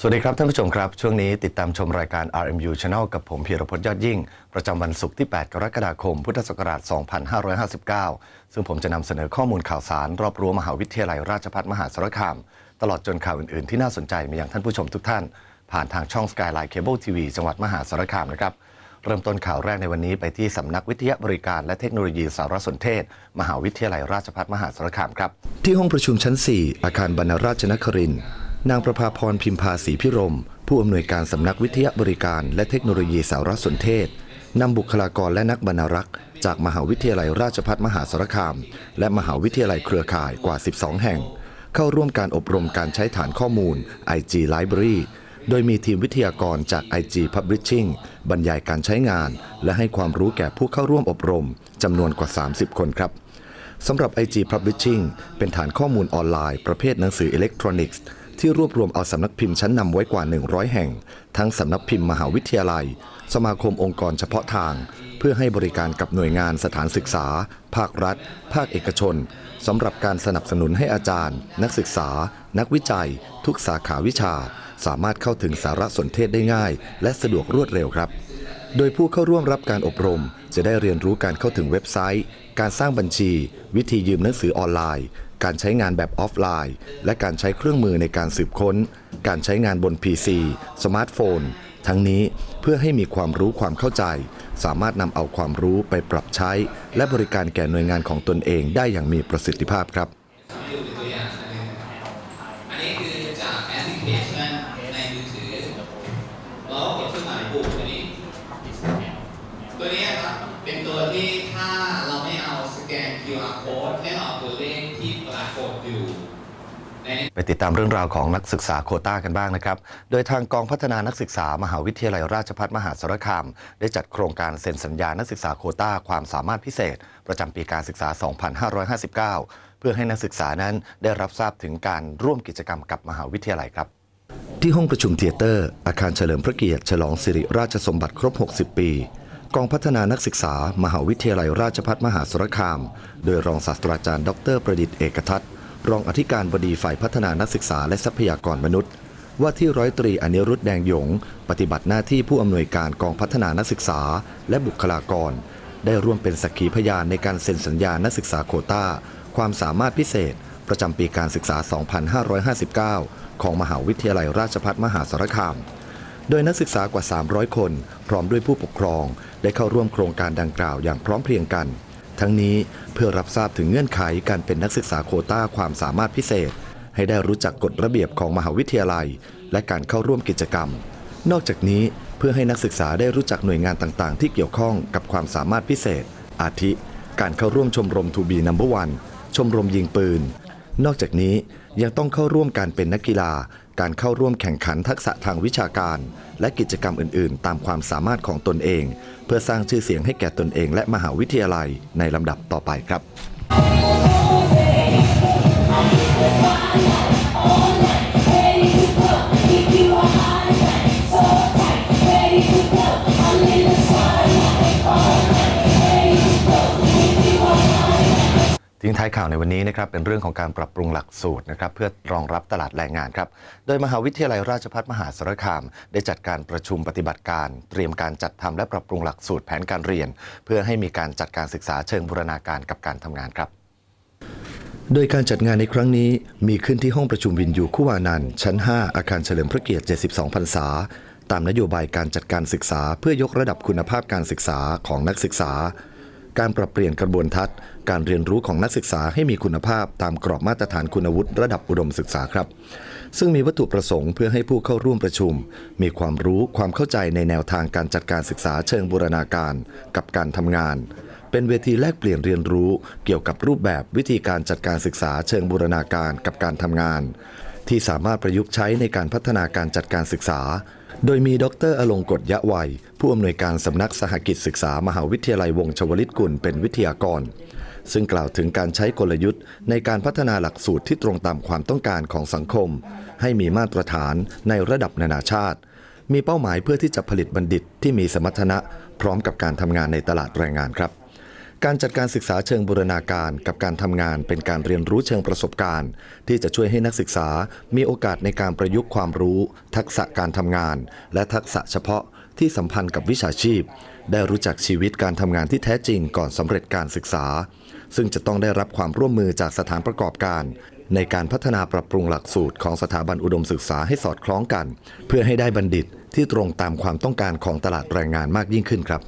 สวัสดีครับท่านผู้ชมครับ ช่วงนี้ติดตามชมรายการ RMU Channel กับผมพีรพจน์ยอดยิ่ง ประจำวันศุกร์ที่ 8 กรกฎาคม พุทธศักราช 2559 ซึ่งผมจะนำเสนอข้อมูลข่าวสาร รอบรั้วมหาวิทยาลัยราชภัฏมหาสารคาม ตลอดจนข่าวอื่น ๆ ที่น่าสนใจมายังท่านผู้ชมทุกท่าน ผ่านทางช่อง Skyline Cable TV จังหวัดมหาสารคามนะครับเริ่มต้นข่าวแรกในวันนี้ไปที่สำนักวิทยาบริการและเทคโนโลยีสารสนเทศ มหาวิทยาลัยราชภัฏมหาสารคามครับที่ห้องประชุมชั้น 4 อาคารบรรณราชนครินทร์ นางประภาพรพิมพาศรีพิรม ผู้อำนวยการสำนักวิทยาบริการ และเทคโนโลยีสารสนเทศนำบุคลากรและนักบรรณารักษ์ จากมหาวิทยาลัยราชภัฏมหาสารคาม และมหาวิทยาลัยเครือข่ายกว่า 12 แห่ง เข้าร่วมการอบรมการใช้ฐานข้อมูล IG Library โดยมีทีมวิทยากรจาก IG Publishing บรรยายการใช้งาน และให้ความรู้แก่ผู้เข้าร่วมอบรมจำนวนกว่า 30 คนครับสำหรับ IG Publishing เป็นฐานข้อมูลออนไลน์ประเภทหนังสืออิเล็กทรอนิกส์ ที่รวบรวมเอาสำนักพิมพ์ชั้นนำไว้กว่า 100 แห่ง ทั้งสำนักพิมพ์มหาวิทยาลัย สมาคมองค์กรเฉพาะทาง เพื่อให้บริการกับหน่วยงานสถานศึกษา ภาครัฐ ภาคเอกชนสำหรับการสนับสนุนให้อาจารย์ นักศึกษา นักวิจัย ทุกสาขาวิชา สามารถเข้าถึงสารสนเทศได้ง่าย และสะดวกรวดเร็วครับ โดยผู้เข้าร่วมรับการอบรม จะได้เรียนรู้การเข้าถึงเว็บไซต์ การสร้างบัญชี วิธียืมหนังสือออนไลน์ การใช้งานแบบออฟไลน์ และการใช้เครื่องมือในการสืบค้น การใช้งานบน PC สมาร์ทโฟน ทั้งนี้เพื่อให้มีความรู้ความเข้าใจ สามารถนำเอาความรู้ไปปรับใช้ และบริการแก่หน่วยงานของตนเองได้อย่างมีประสิทธิภาพครับตัวอย่างอันหนึงนะครับ อันนี้คือจากแอปพลิเคชันในมือถือเราก็กดเครื่องหมายปุ่มตัวนี้ตัวนี้ครับเป็นตัวที่ถ้าเราไม่เอาสแกน QR code ให้เราเอาตัวเลขที่ปรากฏอยู่ในนี้ไปติดตามเรื่องราวของนักศึกษาโควต้ากันบ้างนะครับ โดยทางกองพัฒนานักศึกษามหาวิทยาลัยราชภัฏมหาสารคาม ได้จัดโครงการเซ็นสัญญานักศึกษาโควต้าความสามารถพิเศษ ประจำปีการศึกษา 2559 เพื่อให้นักศึกษานั้นได้รับทราบถึงการร่วมกิจกรรมกับมหาวิทยาลัยครับ ที่ห้องประชุมเทเตอร์ อาคารเฉลิมพระเกียรติฉลองสิริราชสมบัติครบ 60 ปี กองพัฒนานักศึกษา มหาวิทยาลัยราชภัฏมหาสารคาม โดยรองศาสตราจารย์ ดรประดิษฐ์เอกทัศน์รองอธิการบดีฝ่ายพัฒนานักศึกษาและทรัพยากรมนุษย์ ว่าที่ร้อยตรีอนิรุธแดงหยง ปฏิบัติหน้าที่ผู้อำนวยการกองพัฒนานักศึกษา และบุคลากร ได้ร่วมเป็นสักขีพยานในการเซ็นสัญญานักศึกษาโคต้าความสามารถพิเศษ ประจำปีการศึกษา 2559 ของมหาวิทยาลัยราชภัฏมหาสารคาม โดยนักศึกษากว่า 300 คน พร้อมด้วยผู้ปกครอง ได้เข้าร่วมโครงการดังกล่าวอย่างพร้อมเพรียงกัน ทั้งนี้เพื่อรับทราบถึงเงื่อนไขการเป็นนักศึกษาโคต้าความสามารถพิเศษ ให้ได้รู้จักกฎระเบียบของมหาวิทยาลัย และการเข้าร่วมกิจกรรม นอกจากนี้เพื่อให้นักศึกษาได้รู้จักหน่วยงานต่างๆ ที่เกี่ยวข้องกับความสามารถพิเศษ อาทิ การเข้าร่วมชมรมทูบีนัมเบอร์วันชมรมยิงปืน นอกจากนี้ยังต้องเข้าร่วมการเป็นนักกีฬา การเข้าร่วมแข่งขันทักษะทางวิชาการ และกิจกรรมอื่น ๆ ตามความสามารถของตนเอง เพื่อสร้างชื่อเสียงให้แก่ตนเอง และมหาวิทยาลัยในลำดับต่อไปครับ ท้ายข่าวในวันนี้นะครับเป็นเรื่องของการปรับปรุงหลักสูตรนะครับเพื่อรองรับตลาดแรงงานครับโดยมหาวิทยาลัยราชภัฏมหาสารคาม ได้จัดการประชุมปฏิบัติการ เตรียมการจัดทำและปรับปรุงหลักสูตรแผนการเรียน เพื่อให้มีการจัดการศึกษาเชิงบูรณาการกับการทำงานครับโดยการจัดงานในครั้งนี้มีขึ้นที่ห้องประชุมวินยูคุวานันชั้น 5 อาคารเฉลิมพระเกียรติ 72 พรรษา ตามนโยบายการจัดการศึกษา เพื่อยกระดับคุณภาพการศึกษาของนักศึกษา การปรับเปลี่ยนกระบวนทัศน์ การเรียนรู้ของนักศึกษาให้มีคุณภาพตามกรอบมาตรฐานคุณวุฒิระดับอุดมศึกษาครับ ซึ่งมีวัตถุประสงค์เพื่อให้ผู้เข้าร่วมประชุม มีความรู้ความเข้าใจในแนวทางการจัดการศึกษาเชิงบูรณาการ กับการทำงาน เป็นเวทีแลกเปลี่ยนเรียนรู้เกี่ยวกับรูปแบบวิธีการจัดการศึกษาเชิงบูรณาการกับการทำงานที่สามารถประยุกต์ใช้ในการพัฒนาการจัดการศึกษา โดยมีดรอลงกฎยะวัย ผู้อำนวยการสำนักสหกิจศึกษามหาวิทยาลัยวงชวลิตกุลเป็นวิทยากร ซึ่งกล่าวถึงการใช้กลยุทธ์ ในการพัฒนาหลักสูตรที่ตรงตามความต้องการของสังคม ให้มีมาตรฐานในระดับนานาชาติ มีเป้าหมายเพื่อที่จะผลิตบัณฑิตที่มีสมรรถนะ พร้อมกับการทำงานในตลาดแรงงานครับ การจัดการศึกษาเชิงบูรณาการกับการทำงานเป็นการเรียนรู้เชิงประสบการณ์ ที่จะช่วยให้นักศึกษามีโอกาสในการประยุกต์ความรู้ ทักษะการทำงาน และทักษะเฉพาะที่สัมพันธ์กับวิชาชีพ ได้รู้จักชีวิตการทำงานที่แท้จริงก่อนสำเร็จการศึกษา ซึ่งจะต้องได้รับความร่วมมือจากสถานประกอบการ ในการพัฒนาปรับปรุงหลักสูตรของสถาบันอุดมศึกษาให้สอดคล้องกัน เพื่อให้ได้บัณฑิตที่ตรงตามความต้องการของตลาดแรงงานมากยิ่งขึ้นครับ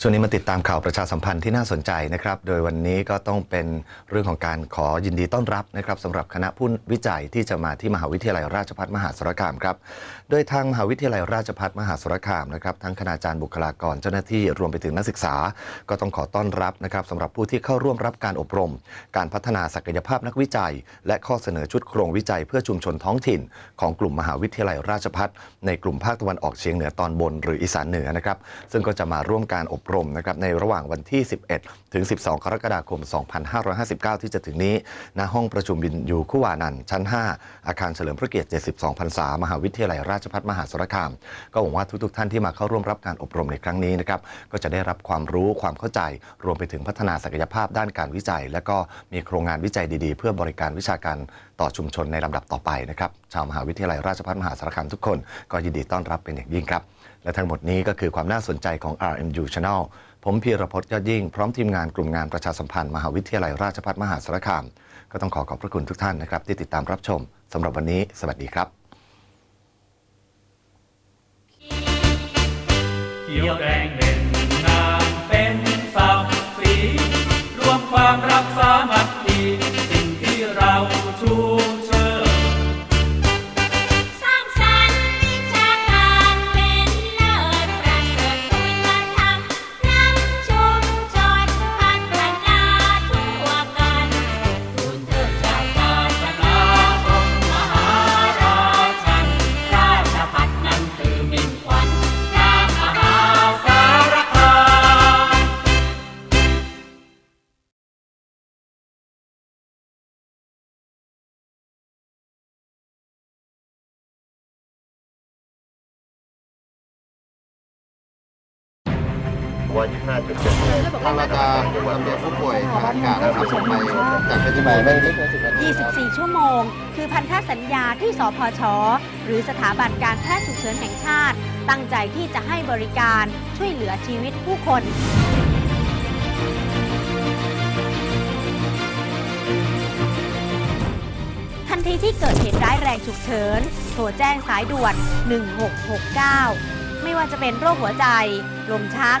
ช่วงนี้มาติดตามข่าวประชาสัมพันธ์ที่น่าสนใจนะครับ โดยวันนี้ก็ต้องเป็นเรื่องของการขอยินดีต้อนรับนะครับสำหรับคณะผู้วิจัยที่จะมาที่มหาวิทยาลัยราชภัฏมหาสารคามครับ โดยทางมหาวิทยาลัยราชภัฏมหาสารคามนะครับทั้งคณาจารย์บุคลากรเจ้าหน้าที่รวมไปถึงนักศึกษา ก็ต้องขอต้อนรับนะครับสำหรับผู้ที่เข้าร่วมรับการอบรม การพัฒนาศักยภาพนักวิจัย และข้อเสนอชุดโครงวิจัยเพื่อชุมชนท้องถิ่น ของกลุ่มมหาวิทยาลัยราชภัฏในกลุ่มภาคตะวันออกเฉียงเหนือตอนบน หรืออีสานเหนือนะครับซึ่งก็จะมาร่วมการอบรมนะครับในระหว่างวันที่ 11 ถึง 12 กรกฎาคม 2559 ที่จะถึงนี้ ณห้องประชุมบินยูคุวานันท์ชั้น 5 อาคารเฉลิมพระเกียรติ 72 พรรษามหาวิทยาลัยราชภัฏมหาสารคาม ก็หวังว่าทุกๆ ท่านที่มาเข้าร่วมรับการอบรมในครั้งนี้นะครับก็จะได้รับความรู้ความเข้าใจ รวมไปถึงพัฒนาศักยภาพด้านการวิจัย และก็มีโครงงานวิจัยดีๆ เพื่อบริการวิชาการต่อชุมชนในลำดับต่อไปนะครับชาวมหาวิทยาลัยราชภัฏมหาสารคามทุกคน ก็ยินดีต้อนรับเป็นอย่างยิ่งครับ และทั้งหมดนี้ก็คือความน่าสนใจของ RMU Channel ผมพีรพจน์ยอดยิ่ง พร้อมทีมงานกลุ่มงานประชาสัมพันธ์มหาวิทยาลัยราชภัฏมหาสารคาม ก็ต้องขอขอบพระคุณทุกท่านนะครับ ที่ติดตามรับชมสำหรับวันนี้ สวัสดีครับเขียวแดงเด่นงามเป็นศักดิ์ศรีรวมความรักสามัค ทางเราจะลำเลียงผู้ป่วยทางอากาศนะครับส่งไปจากเพชรบูรณ์24 ชั่วโมง คือพันธสัญญาที่สพช หรือสถาบันการแพทย์ฉุกเฉินแห่งชาติ ตั้งใจที่จะให้บริการช่วยเหลือชีวิตผู้คนทันทีที่เกิดเหตุร้ายแรงฉุกเฉิน โทรแจ้งสายด่วน 1669 ไม่ว่าจะเป็นโรคหัวใจ ลมชัก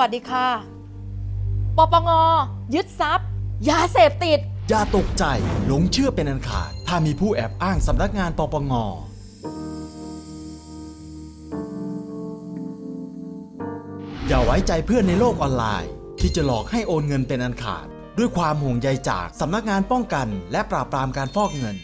วัสดีค่ะ ปปงยึดทรัพย์ ยาเสพติด อย่าตกใจหลงเชื่อเป็นอันขาด ถ้ามีผู้แอบอ้างสำนักงานปปง อย่าไว้ใจเพื่อนในโลกออนไลน์ ที่จะหลอกให้โอนเงินเป็นอันขาด ด้วยความห่วงใยจากสำนักงานป้องกัน และปราบปรามการฟอกเงิน